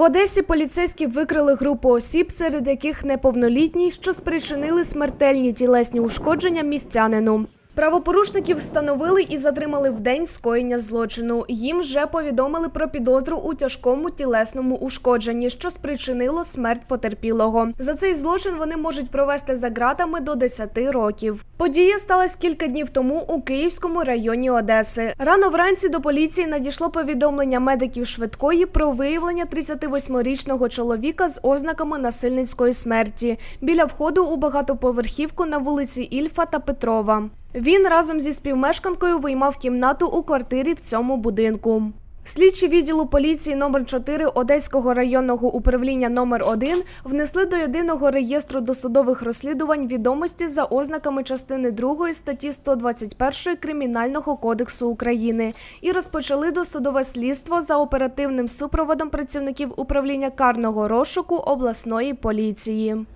В Одесі поліцейські викрили групу осіб, серед яких неповнолітні, що спричинили смертельні тілесні ушкодження містянину. Правопорушників встановили і затримали в день скоєння злочину. Їм вже повідомили про підозру у тяжкому тілесному ушкодженні, що спричинило смерть потерпілого. За цей злочин вони можуть провести за ґратами до 10 років. Подія сталася кілька днів тому у Київському районі Одеси. Рано вранці до поліції надійшло повідомлення медиків швидкої про виявлення 38-річного чоловіка з ознаками насильницької смерті біля входу у багатоповерхівку на вулиці Ільфа та Петрова. Він разом зі співмешканкою виймав кімнату у квартирі в цьому будинку. Слідчі відділу поліції номер 4 Одеського районного управління номер 1 внесли до єдиного реєстру досудових розслідувань відомості за ознаками частини 2 статті 121 Кримінального кодексу України і розпочали досудове слідство за оперативним супроводом працівників управління карного розшуку обласної поліції.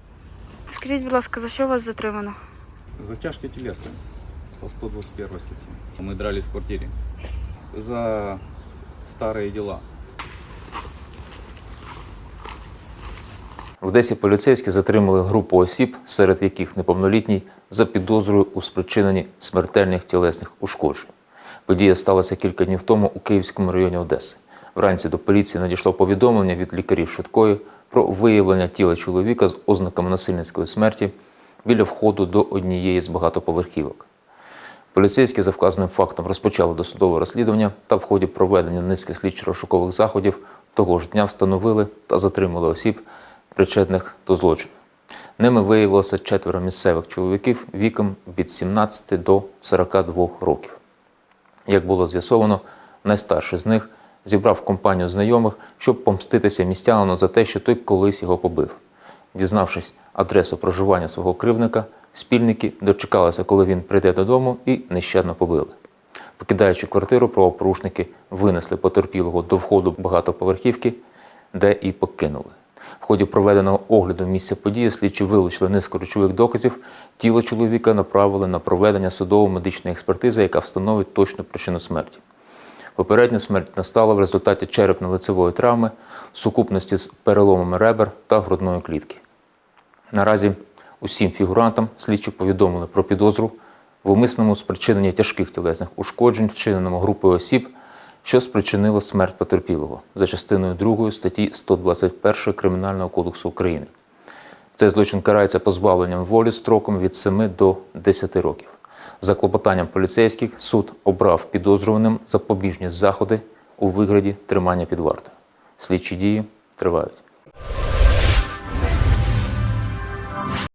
Скажіть, будь ласка, за що вас затримано? Затяжки телесные по 121 статье. Мы дрались в квартире за старые дела. В Одесі поліцейські затримали групу осіб, серед яких неповнолітній, за підозрою у спричиненні смертельних тілесних ушкоджень. Подія сталася кілька днів тому у Київському районі Одеси. Вранці до поліції надійшло повідомлення від лікарів швидкої про виявлення тіла чоловіка з ознаками насильницької смерті біля входу до однієї з багатоповерхівок. Поліцейські за вказаним фактом розпочали досудове розслідування та в ході проведення низки слідчо-розшукових заходів того ж дня встановили та затримали осіб, причетних до злочину. Ними виявилося четверо місцевих чоловіків віком від 17 до 42 років. Як було з'ясовано, найстарший з них зібрав компанію знайомих, щоб помститися містянину за те, що той колись його побив. Дізнавшись адресу проживання свого кривника, спільники дочекалися, коли він прийде додому, і нещадно побили. Покидаючи квартиру, правопорушники винесли потерпілого до входу багатоповерхівки, де і покинули. В ході проведеного огляду місця події слідчі вилучили низку речових доказів. Тіло чоловіка направили на проведення судово-медичної експертизи, яка встановить точну причину смерті. Попередня смерть настала в результаті черепно-лицевої травми, сукупності з переломами ребер та грудної клітки. Наразі усім фігурантам слідчі повідомили про підозру в умисному спричиненні тяжких тілесних ушкоджень, вчиненому групою осіб, що спричинило смерть потерпілого за частиною 2 статті 121 Кримінального кодексу України. Цей злочин карається позбавленням волі строком від 7 до 10 років. За клопотанням поліцейських суд обрав підозрюваним запобіжні заходи у вигляді тримання під вартою. Слідчі дії тривають.